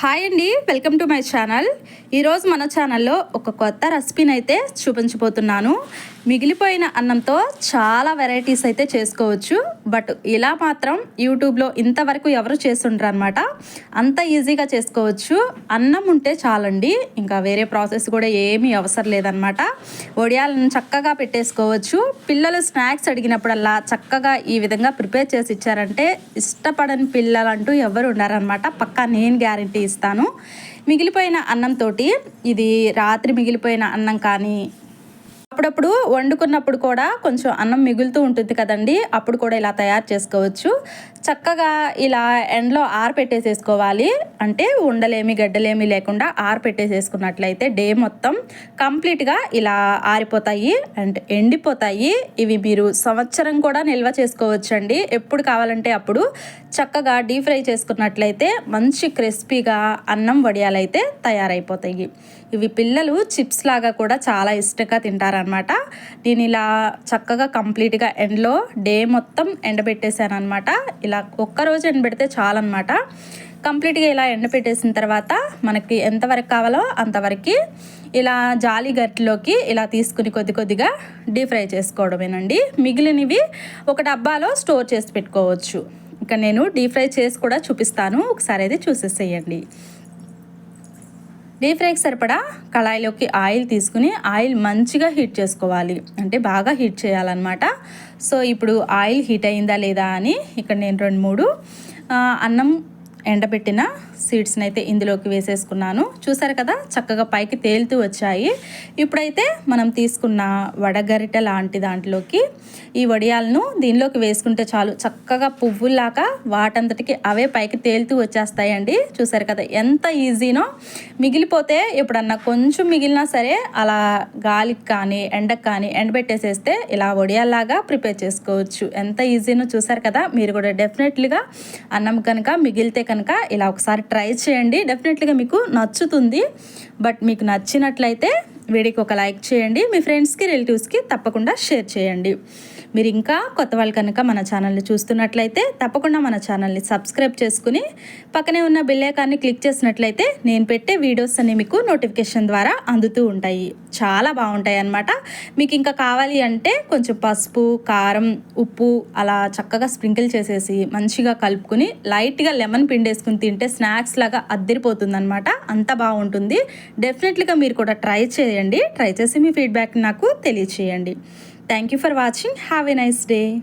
Hi అండి welcome to my channel. ఈరోజు మన ఛానల్లో ఒక కొత్త రెసిపీని అయితే చూపించబోతున్నాను. మిగిలిపోయిన అన్నంతో చాలా వెరైటీస్ అయితే చేసుకోవచ్చు. బట్ ఇలా మాత్రం యూట్యూబ్లో ఇంతవరకు ఎవరు చేస్తుంటారు అనమాట అంత ఈజీగా చేసుకోవచ్చు. అన్నం ఉంటే చాలండి. ఇంకా వేరే ప్రాసెస్ కూడా ఏమీ అవసరం లేదనమాట వడియాలను చక్కగా పెట్టేసుకోవచ్చు. పిల్లలు స్నాక్స్ అడిగినప్పుడల్లా చక్కగా ఈ విధంగా ప్రిపేర్ చేసి ఇచ్చారంటే ఇష్టపడని పిల్లలు అంటూ ఎవరు ఉన్నారనమాట పక్కా నేను గ్యారంటీ ఇస్తాను. మిగిలిపోయిన అన్నంతో ఇది రాత్రి మిగిలిపోయిన అన్నం కానీ అప్పుడప్పుడు వండుకున్నప్పుడు కూడా కొంచెం అన్నం మిగులుతూ ఉంటుంది కదండి. అప్పుడు కూడా ఇలా తయారు చేసుకోవచ్చు. చక్కగా ఇలా ఎండలో ఆరపెట్టేసేసుకోవాలి అంటే ఉండలేమి గడ్డలేమి లేకుండా ఆరపెట్టేసేసుకున్నట్లయితే డే మొత్తం కంప్లీట్గా ఇలా ఆరిపోతాయి. అండ్ ఎండిపోతాయి. ఇవి మీరు సంవత్సరం కూడా నిల్వ చేసుకోవచ్చండి. ఎప్పుడు కావాలంటే అప్పుడు చక్కగా డీప్ ఫ్రై చేసుకున్నట్లయితే మంచి క్రిస్పీగా అన్నం వడియాలైతే తయారైపోతాయి. ఇవి పిల్లలు చిప్స్ లాగా కూడా చాలా ఇష్టంగా తింటారనమాట నేను ఇలా చక్కగా కంప్లీట్గా ఎండలో డే మొత్తం ఎండబెట్టేశాను అనమాట ఇలా ఒక్కరోజు ఎండబెడితే చాలన్నమాట. కంప్లీట్గా ఇలా ఎండపెట్టేసిన తర్వాత మనకి ఎంతవరకు కావాలో అంతవరకు ఇలా జాలి గట్టిలోకి ఇలా తీసుకుని కొద్ది కొద్దిగా డీప్ ఫ్రై చేసుకోవడమేనండి. మిగిలినవి ఒక డబ్బాలో స్టోర్ చేసి పెట్టుకోవచ్చు. ఇక నేను డీప్ ఫ్రై చేసి కూడా చూపిస్తాను. ఒకసారి అయితే చూసేసేయండి. డీప్ ఫ్రైకి సరిపడా కళాయిలోకి ఆయిల్ తీసుకుని ఆయిల్ మంచిగా హీట్ చేసుకోవాలి. అంటే బాగా హీట్ చేయాలన్నమాట. సో ఇప్పుడు ఆయిల్ హీట్ అయిందా లేదా అని ఇక్కడ నేను రెండు మూడు అన్నం ఎండబెట్టిన సీడ్స్ని అయితే ఇందులోకి వేసేసుకున్నాను. చూసారు కదా చక్కగా పైకి తేలుతూ వచ్చాయి. ఇప్పుడైతే మనం తీసుకున్న వడగరిట లాంటి దాంట్లోకి ఈ వడియాలను దీనిలోకి వేసుకుంటే చాలు. చక్కగా పువ్వులాగా వాటంతటికి అవే పైకి తేలుతూ వచ్చేస్తాయండి. చూసారు కదా ఎంత ఈజీనో. మిగిలిపోతే ఎప్పుడన్నా కొంచెం మిగిలినా సరే అలా గాలికి కానీ ఎండకు కానీ ఎండబెట్టేసేస్తే ఇలా వడియాల్లాగా ప్రిపేర్ చేసుకోవచ్చు. ఎంత ఈజీనో చూసారు కదా మీరు కూడా డెఫినెట్లీగా అన్నం కనుక మిగిలితే కనుక కనుక ఇలా ఒకసారి ట్రై చేయండి. డెఫినెట్లీగా మీకు నచ్చుతుంది. బట్ మీకు నచ్చినట్లయితే వీడియోకి ఒక లైక్ చేయండి మీ ఫ్రెండ్స్కి రిలేటివ్స్కి తప్పకుండా షేర్ చేయండి. మీరు ఇంకా కొత్త వాళ్ళు కనుక మన ఛానల్ని చూస్తున్నట్లయితే తప్పకుండా మన ఛానల్ని సబ్స్క్రైబ్ చేసుకుని పక్కనే ఉన్న బిల్లేకాన్ని క్లిక్ చేసినట్లయితే నేను పెట్టే వీడియోస్ అన్ని మీకు నోటిఫికేషన్ ద్వారా అందుతూ ఉంటాయి. చాలా బాగుంటాయి అన్నమాట. మీకు ఇంకా కావాలి అంటే కొంచెం పసుపు కారం ఉప్పు అలా చక్కగా స్ప్రింకిల్ చేసేసి మంచిగా కలుపుకుని లైట్గా లెమన్ పిండేసుకుని తింటే స్నాక్స్ లాగా అద్దరిపోతుంది అంత బాగుంటుంది. డెఫినెట్లీగా మీరు కూడా ట్రై చేయండి. ట్రై చేసి మీ ఫీడ్బ్యాక్ నాకు తెలియచేయండి. Thank you for watching have a nice day